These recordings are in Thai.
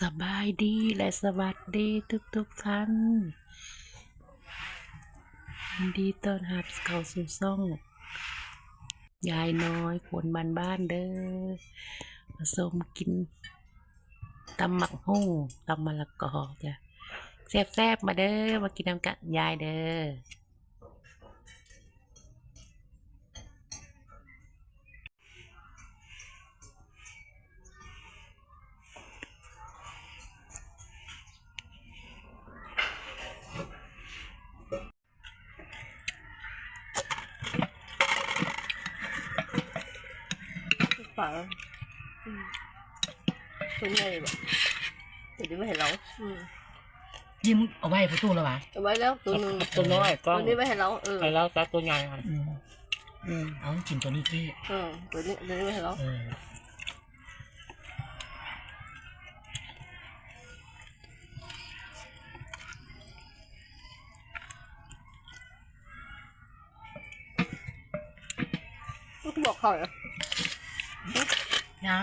สบายดีและสวัสดีทุกทุกๆท่านยินดีต้อนรับเข้าสู่ช่อง ยายน้อยคนบ้านบ้านเด้อผสมกินตำหมักหุ่งตำมะละกอจ้ะแซ่บๆมาเด้อมากินน้ำกันยายเด้อ ฝาอืมตัวใหญ่แบบเดี๋ยวนี้ไม่เห็นเราอืมยิ้มเอาไว้ประตูแล้ววะเอาไว้แล้วตัวหนึงตัวน้อยกล้องตัวนี้ไม่เห็นเราเออไปแล้วจัตัวใหญ่ค่ะอืมเอากินตัวนี้ที่เออตัวนี้ตัวนี้ไม่เห็นเราเออลูกบอกเขาเหรอ นะ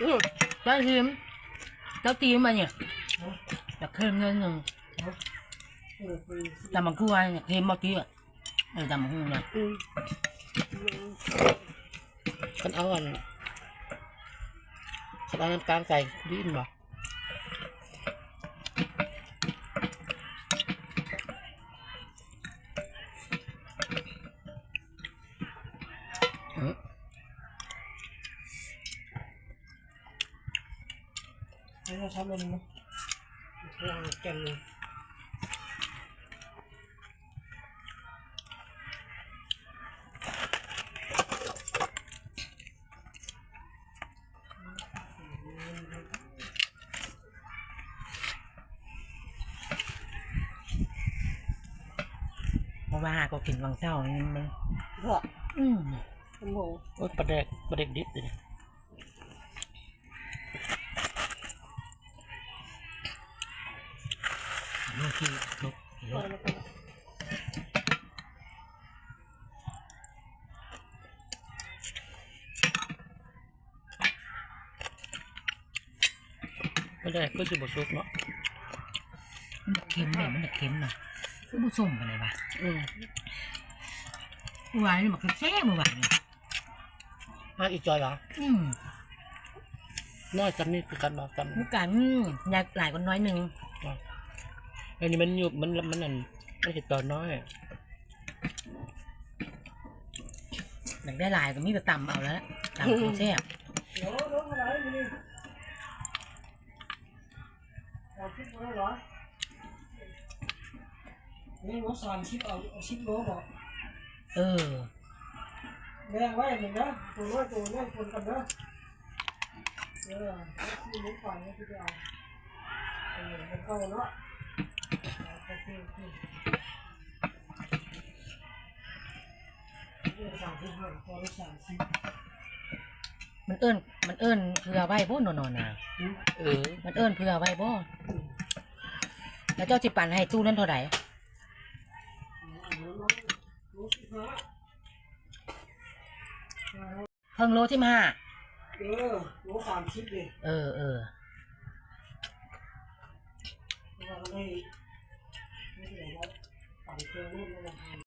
อืมเจ้าทีมเจ้าตีมมาเนี่ยอยากเค็มนิดนึงแต่มันคือว่าอยากเค็มเมื่อกี้อะเออแต่มันหูเนี่ยอืมกันเอาอันฉันเอาน้ำตาลใส่ดิ้นบ่อื มให้เราทำมันนะวางแกนเลยเพราะว่าก็กินบางเช้านี่มันเพราะอืม โอ้โหโอ้ยปลาแดกปลาแดกดิบเลยลูกที่ลูกลูกแล้วก็ปลาแดกก็จะบดซุกเนาะมันเค็มเนี่ยมันเค็มน่ะคือบุส้มอะไรวะอืมเมื่อวานนี่มันก็แซ่บเมื่อวานเนี่ย มาอีกจอยเหรออืมน้อยจำนี่คือกันบอกจำเมื่อกันอยากหลายคนน้อยหนึ่งอันนี้มันอยู่มันมันนั่นมันเห็ดตอนน้อยอยากได้หลายก็มีแต่ต่ำเอาแล้วต่ำของแซ่บเดี๋ยวรถอะไรมึงนี่เอาคิดมาแล้วเหรอนี่ว่าสามชิปเอาเอาชิปโลบอกเออ แบ่งไว้หนึ่งนะตัวน้อยตัวน้อยคนกันนะเออที่มุ้งฝันนี่คือเอาเออมันเข้าเนาะโอเคโอเคเรื่องสามสิบห้าพอได้สามสิบมันเอิ้น มันเอิ้นเพื่อไว้บ่นอนๆนะเออ มันเอิ้นเพื่อไว้บ่แล้วเจ้าสิปันให้ตู้นั้นเท่าไหร่ เพิ่งโลที่มาเออโลสามสิบเลยเออเออเพราะว่าไม่ไม่ได้ว่าปั่นเครื่องรุ่นแล้วมัน